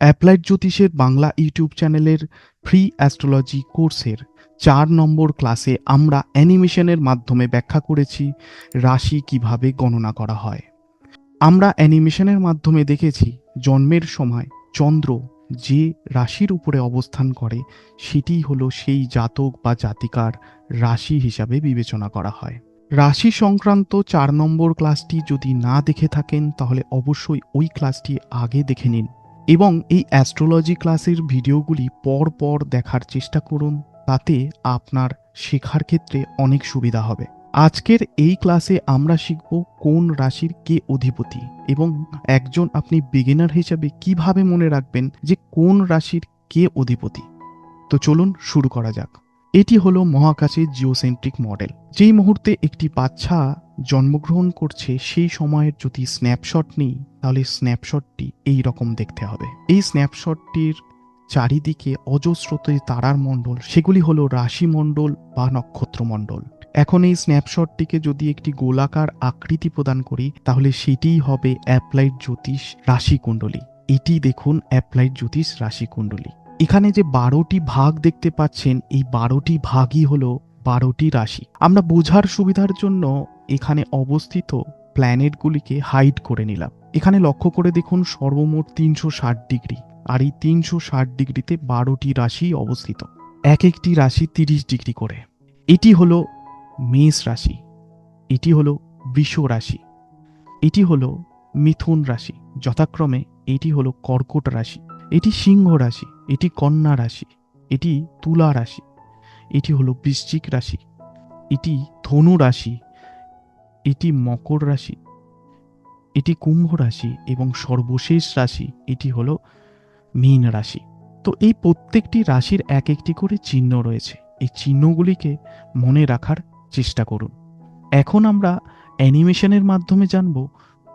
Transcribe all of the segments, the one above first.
Applied জ্যোতিষের Bangla YouTube চ্যানেলের free astrology কোর্সের চার নম্বর ক্লাসে আমরা অ্যানিমেশনের মাধ্যমে ব্যাখ্যা করেছি রাশি কীভাবে গণনা করা হয়। আমরা অ্যানিমেশনের মাধ্যমে দেখেছি জন্মের সময় চন্দ্র যে রাশির উপরে অবস্থান করে সেটি হলো সেই জাতক বা জাতিকার রাশি হিসাবে বিবেচনা করা হয়। রাশি সংক্রান্ত চার নম্বর ক্লাসটি যদি না দেখে থাকেন তাহলে অবশ্যই ওই ক্লাসটি আগে দেখে নিন। এবং এই অ্যাস্ট্রোলজি ক্লাসের ভিডিওগুলি পর পর দেখার চেষ্টা করুন, তাতে আপনার শেখার ক্ষেত্রে অনেক সুবিধা হবে। আজকের এই ক্লাসে আমরা শিখব কোন রাশির কে অধিপতি এবং একজন আপনি বিগিনার হিসাবে কীভাবে মনে রাখবেন যে কোন রাশির কে অধিপতি। তো চলুন শুরু করা যাক। এটি হলো মহাকাশের জিওসেন্ট্রিক মডেল যেই মুহূর্তে একটি বাচ্চা জন্মগ্রহণ করছে, সেই সময়ের যদি স্ন্যাপশট নেই তাহলে স্ন্যাপশটটি এই রকম দেখতে হবে। এই স্ন্যাপশটটির চারিদিকে অজস্রতে তারার মণ্ডল সেগুলি হলো রাশি মণ্ডল বা নক্ষত্র মণ্ডল এখন এই স্ন্যাপশটটিকে যদি একটি গোলাকার আকৃতি প্রদান করি, তাহলে সেটিই হবে অ্যাপ্লাইড জ্যোতিষ রাশি কুণ্ডলী এটি দেখুন অ্যাপ্লাইড জ্যোতিষ রাশি কুণ্ডলী এখানে যে বারোটি ভাগ দেখতে পাচ্ছেন, এই বারোটি ভাগই হলো বারোটি রাশি। আমরা বোঝার সুবিধার জন্য এখানে অবস্থিত প্ল্যানেটগুলিকে হাইড করে নিলাম। এখানে লক্ষ্য করে দেখুন সর্বমোট তিনশো ষাট ডিগ্রি, আর এই তিনশো ষাট ডিগ্রিতে বারোটি রাশি অবস্থিত। এক একটি রাশি তিরিশ ডিগ্রি করে। এটি হলো মেষ রাশি, এটি হলো বৃষ রাশি, এটি হলো মিথুন রাশি, যথাক্রমে এটি হলো কর্কট রাশি, এটি সিংহ রাশি, এটি কন্যা রাশি, এটি তুলা রাশি, এটি হলো বৃশ্চিক রাশি, এটি ধনু রাশি, এটি মকর রাশি এটি কুম্ভ রাশি এবং সর্বশেষ রাশি, এটি হলো মীন রাশি। তো এই প্রত্যেকটি রাশির এক একটি করে চিহ্ন রয়েছে। এই চিহ্নগুলিকে মনে রাখার চেষ্টা করুন। এখন আমরা অ্যানিমেশনের মাধ্যমে জানব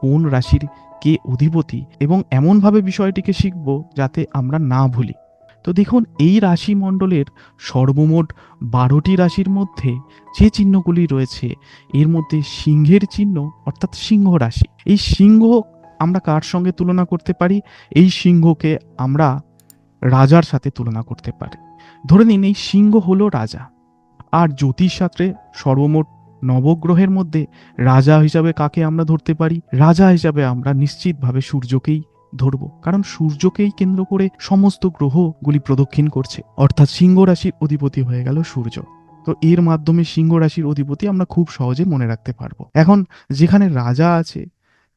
কোন রাশির কে অধিপতি এবং এমনভাবে বিষয়টিকে শিখব যাতে আমরা না ভুলি। তো দেখুন, এই রাশি মণ্ডলের সর্বমোট বারোটি রাশির মধ্যে যে চিহ্নগুলি রয়েছে, এর মধ্যে সিংহের চিহ্ন অর্থাৎ সিংহ রাশি। এই সিংহ আমরা কার সঙ্গে তুলনা করতে পারি? এই সিংহকে আমরা রাজার সাথে তুলনা করতে পারি। ধরে নিন, এই সিংহ হলো রাজা। আর জ্যোতিষশাস্ত্রে সর্বমোট নবগ্রহের মধ্যে রাজা হিসাবে কাকে আমরা ধরতে পারি? রাজা হিসাবে আমরা নিশ্চিতভাবে সূর্যকেই ধরব, কারণ সূর্যকেই কেন্দ্র করে সমস্ত গ্রহগুলি প্রদক্ষিণ করছে। অর্থাৎ সিংহ রাশির অধিপতি হয়ে গেল সূর্য। তো এর মাধ্যমে সিংহ রাশির অধিপতি আমরা খুব সহজে মনে রাখতে পারব। এখন যেখানে রাজা আছে,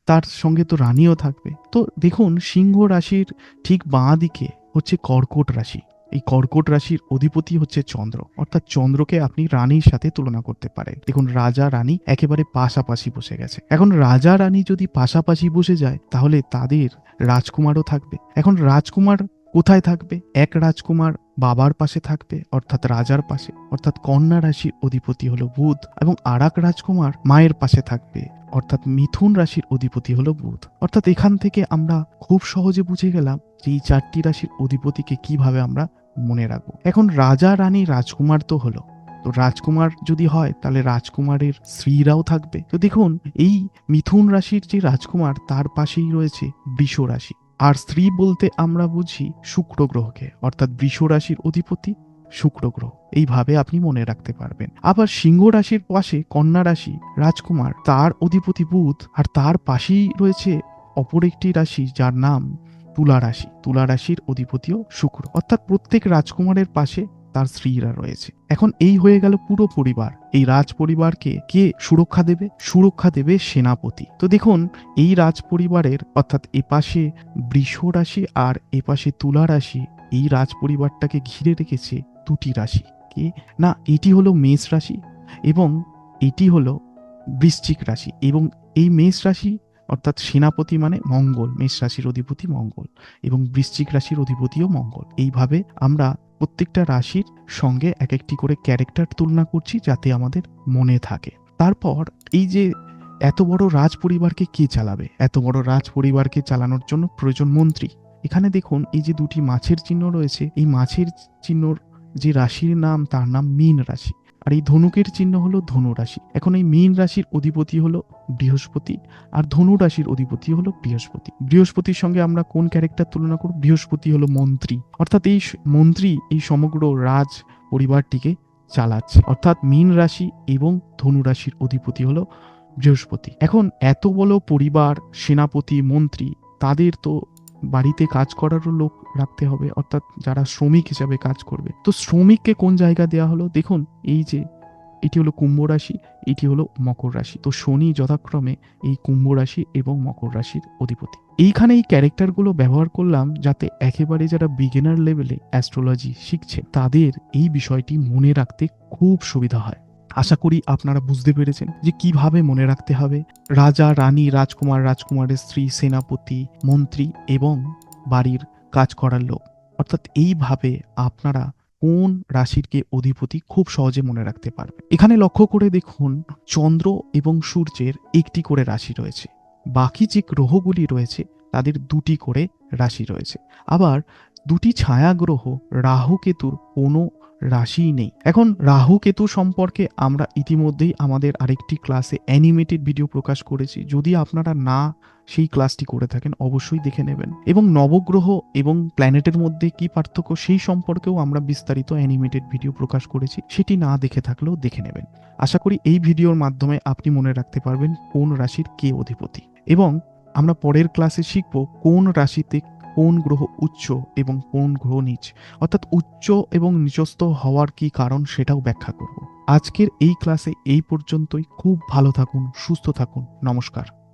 তার সঙ্গে তো রানীও থাকবে। তো দেখুন সিংহ রাশির ঠিক বাঁ দিকে হচ্ছে কর্কট রাশি। এই কর্কট রাশির অধিপতি হচ্ছে চন্দ্র। অর্থাৎ চন্দ্রকে আপনি রানীর সাথে তুলনা করতে পারেন। দেখুন, রাজা, রানী একেবারে পাশাপাশি বসে গেছে। এখন রাজা, রানী যদি পাশাপাশি বসে যায়, তাহলে তাদের রাজকুমারও থাকবে। এখন রাজকুমার কোথায় থাকবে? এক রাজকুমার বাবার পাশে থাকবে, অর্থাৎ রাজার পাশে। অর্থাৎ কন্যা রাশির অধিপতি হলো বুধ এবং আর এক রাজকুমার মায়ের পাশে থাকবে। অর্থাৎ মিথুন রাশির অধিপতি হলো বুধ। অর্থাৎ এখান থেকে আমরা খুব সহজে বুঝে গেলাম যে এই চারটি রাশির অধিপতিকে কীভাবে আমরা মনে রাখব। এখন রাজা, রানী, রাজকুমার তো হলো। তো রাজকুমার যদি হয়, তাহলে রাজকুমারের স্ত্রীরাও থাকবে। তো দেখুন, এই মিথুন রাশির যে রাজকুমার, তার পাশেই রয়েছে বৃষ রাশি। আর স্ত্রী বলতে আমরা বুঝি শুক্র গ্রহকে। অর্থাৎ বৃষ রাশির অধিপতি শুক্র গ্রহ। এইভাবে আপনি মনে রাখতে পারবেন। আবার সিংহ রাশির পাশে কন্যা রাশি, রাজকুমার, তার অধিপতি বুধ আর তার পাশেই রয়েছে অপর একটি রাশি যার নাম তুলা রাশি। তুলা রাশির অধিপতিও শুক্র। অর্থাৎ প্রত্যেক রাজকুমারের পাশে তার স্ত্রীরা রয়েছে। এখন এই হয়ে গেল পুরো পরিবার। এই রাজ পরিবারকে কে সুরক্ষা দেবে? সুরক্ষা দেবে সেনাপতি। তো দেখুন, এই রাজ পরিবারের অর্থাৎ এপাশে বৃষ রাশি আর এপাশে তুলা রাশি এই রাজ পরিবারটাকে ঘিরে রেখেছে দুটি রাশি, কি? না, এটি হলো মেষ রাশি এবং এটি হলো বৃশ্চিক রাশি এবং এই মেষ রাশি অর্থাৎ সেনাপতি মানে মঙ্গল, মেষ রাশির অধিপতি মঙ্গল এবং বৃশ্চিক রাশির অধিপতিও মঙ্গল। এইভাবে আমরা প্রত্যেকটা রাশির সঙ্গে এক একটি করে ক্যারেক্টার তুলনা করছি যাতে আমাদের মনে থাকে। তারপর এই যে এত বড় রাজ পরিবারকে কে চালাবে? এত বড় রাজ পরিবারকে চালানোর জন্য প্রয়োজন মন্ত্রী। এখানে দেখুন, এই যে দুটি মাছের চিহ্ন রয়েছে, এই মাছের চিহ্নর যে রাশির নাম, তার নাম মীন রাশি। আর এই ধনুকের চিহ্ন হলো ধনু রাশি। এখন এই মীন রাশির অধিপতি হলো বৃহস্পতি, আর ধনু রাশির অধিপতি হলো বৃহস্পতি। বৃহস্পতির সঙ্গে আমরা কোন ক্যারেক্টার তুলনা করব? বৃহস্পতি হলো মন্ত্রী। অর্থাৎ এই মন্ত্রী এই সমগ্র রাজ পরিবারটিকে চালাচ্ছে। অর্থাৎ মীন রাশি এবং ধনু রাশির অধিপতি হলো বৃহস্পতি। এখন এত বড় পরিবার, সেনাপতি, মন্ত্রী, তাদের তো বাড়িতে কাজ করারও লোক রাখতে হবে, অর্থাৎ যারা শ্রমিক হিসাবে কাজ করবে। তো শ্রমিককে কোন জায়গা দেওয়া হলো? দেখুন, এই যে, এটি হলো কুম্ভ রাশি, এটি হলো মকর রাশি। তো শনি যথাক্রমে এই কুম্ভ রাশি এবং মকর রাশির অধিপতি। এইখানে এই ক্যারেক্টারগুলো ব্যবহার করলাম যাতে একেবারে যারা বিগিনার লেভেলে অ্যাস্ট্রোলজি শিখছে, তাদের এই বিষয়টি মনে রাখতে খুব সুবিধা হয়। আশা করি আপনারা বুঝতে পেরেছেন যে কীভাবে মনে রাখতে হবে। রাজা, রানী, রাজকুমার, রাজকুমারের স্ত্রী, সেনাপতি, মন্ত্রী এবং বাড়ির কাজ করার লোক। অর্থাৎ এইভাবে আপনারা কোন রাশিরকে অধিপতি খুব সহজে মনে রাখতে পারবে এখানে লক্ষ্য করে দেখুন, চন্দ্র এবং সূর্যের একটি করে রাশি রয়েছে। বাকি যে গ্রহগুলি রয়েছে, তাদের দুটি করে রাশি রয়েছে। আবার দুটি ছায়া গ্রহ রাহু কেতুর কোনো রাশিই নেই। এখন রাহু কেতু সম্পর্কে আমরা ইতিমধ্যেই আমাদের আরেকটি ক্লাসে অ্যানিমেটেড ভিডিও প্রকাশ করেছি। যদি আপনারা না সেই ক্লাসটি করে থাকেন, অবশ্যই দেখে নেবেন। এবং নবগ্রহ এবং প্ল্যানেটের মধ্যে কি পার্থক্য সেই সম্পর্কেও আমরা বিস্তারিত অ্যানিমেটেড ভিডিও প্রকাশ করেছি। সেটি না দেখে থাকলেও দেখে নেবেন। আশা করি এই ভিডিওর মাধ্যমে আপনি মনে রাখতে পারবেন কোন রাশির কে অধিপতি। এবং আমরা পরের ক্লাসে শিখব কোন রাশিতে কোন গ্রহ উচ্চ এবং কোন গ্রহ নিচ? অর্থাৎ উচ্চ এবং নিচস্থ হওয়ার কি কারণ সেটাও ব্যাখ্যা করব। আজকের এই ক্লাসে এই পর্যন্তই। খুব ভালো থাকুন, সুস্থ থাকুন। নমস্কার।